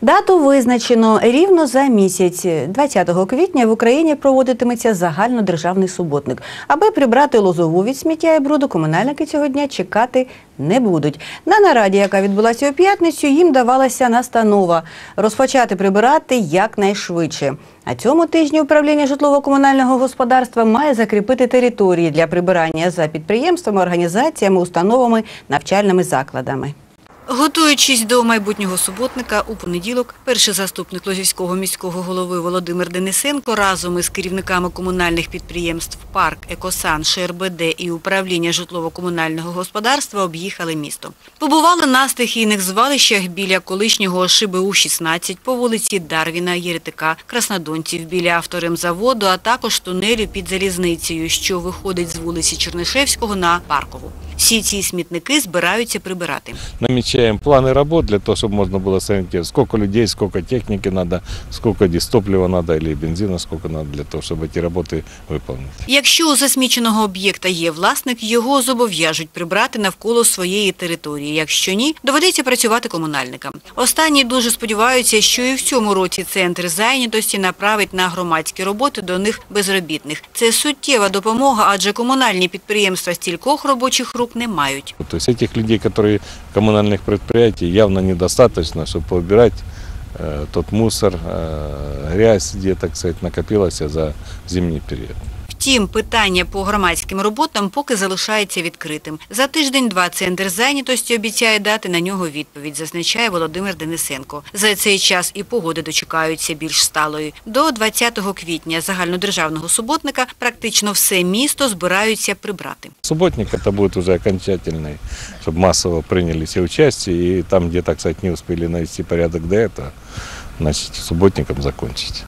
Дату визначено рівно за місяць. 20 квітня в Україні проводитиметься загальнодержавний суботник. Аби прибрати лозову від сміття і бруду, комунальники цього дня чекати не будуть. На нараді, яка відбулася у п'ятницю, їм давалася настанова розпочати прибирати якнайшвидше. А цьому тижні управління житлово-комунального господарства має закріпити території для прибирання за підприємствами, організаціями, установами, навчальними закладами. Готуючись до майбутнього суботника, у понеділок перший заступник Лозівського міського голови Володимир Денисенко разом із керівниками комунальних підприємств «Парк», «Екосан», ШРБД і управління житлово-комунального господарства об'їхали місто. Побували на стихійних звалищах біля колишнього ШБУ-16 по вулиці Дарвіна, Єретика, Краснодонців, біля авторемзаводу, а також тунелю під залізницею, що виходить з вулиці Чернишевського на Паркову. Всі ці смітники збираються прибирати. намечаем планы работ для того, чтобы можно было сориентировать, сколько людей, сколько техники надо, сколько дистоплива надо или бензина, сколько надо для того, чтобы эти работы выполнить. Якщо у засміченого об'єкта є власник, його зобов'яжуть прибрати навколо своєї території. Якщо ні, доведеться працювати комунальникам. Останні дуже сподіваються, що і в цьому році центр зайнятості направить на громадські роботи до них безробітних. Це суттєва допомога, адже комунальні підприємства стількох робочих рук не мають. То есть этих людей, которые коммунальных предприятий, явно недостаточно, чтобы поубирать э, тот мусор, э, грязь, где, так сказать, накопилась за зимний период. Втім, питання по громадським роботам поки залишається відкритим. За тиждень-два центр зайнятості обіцяє дати на нього відповідь, зазначає Володимир Денисенко. За цей час і погоди дочекаються більш сталої. До 20 квітня загальнодержавного суботника практично все місто збираються прибрати. Субботник это будет уже окончательный, чтобы массово приняли все участие, и там, где, так сказать, не успели навести порядок до этого, значит, субботником закончить.